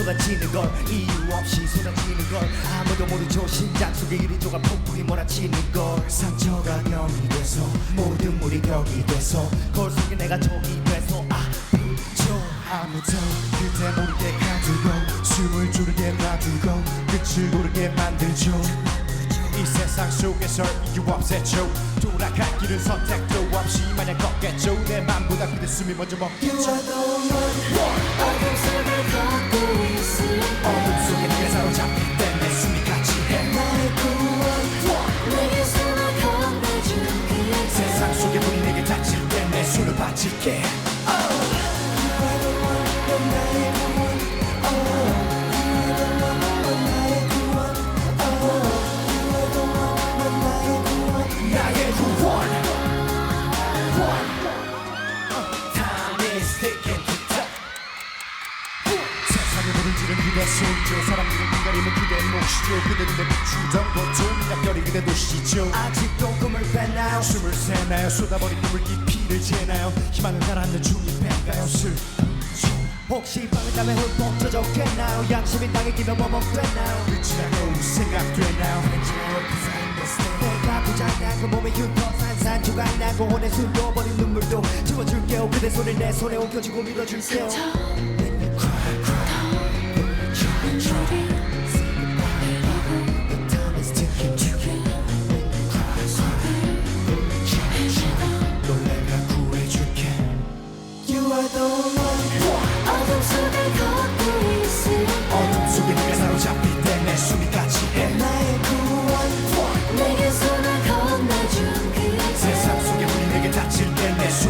쏟아지는 걸 이유 없이 쏟아지는 걸 아무도 모르죠. 심장 속에 유리조가 폭풍이 몰아치는 걸. 상처가 병이 돼서 모든 물이 벽이 돼서 거울 속에 내가 적이 돼서 아프죠 아무튼 그때 모르게 가두고 숨을 줄게 놔두고 끝을 고르게 만들죠. 이 세상 속에서 이유 없애죠 돌아갈 길은 선택도 없이 마냥 걷겠죠. 내 맘보다 그대 숨이 먼저 먹겠죠. 어둠 속을 걷고 있을 어둠 속에 내가 사로잡힐 때내 숨이 같이 해. 나의 구원 내게 손을 건네준 그대. 세상 속에 불이 내게 닥칠 때내 손을 바칠게 물을 지른 그대 손죠 사람들은 기다리는 그대 몫이죠. 그대 눈에 비추던 고통 약결이 그대 도시죠. 아직도 꿈을 뺐나요? 숨을 새나요? 쏟아버린 눈물 깊이를 재나요? 희망을 가라앉는 중인 뺀가요? 슬프죠 혹시 밤에 땀에 홀뻑 젖었겠나요? 양심이 땅에 끼면 머뭇댔나요? 끝이라고 생각되나요? 내가 부자나고 몸에 흉터 산 산조각 나고 혼에 숨겨버린 눈물도 지워줄게요. 그대 손을 내 손에 옮겨주고 When you cry, cry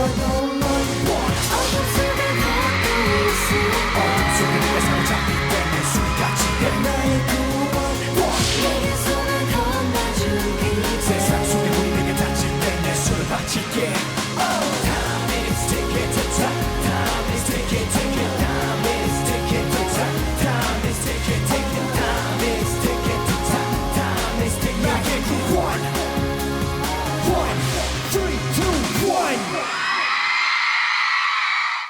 I don't know.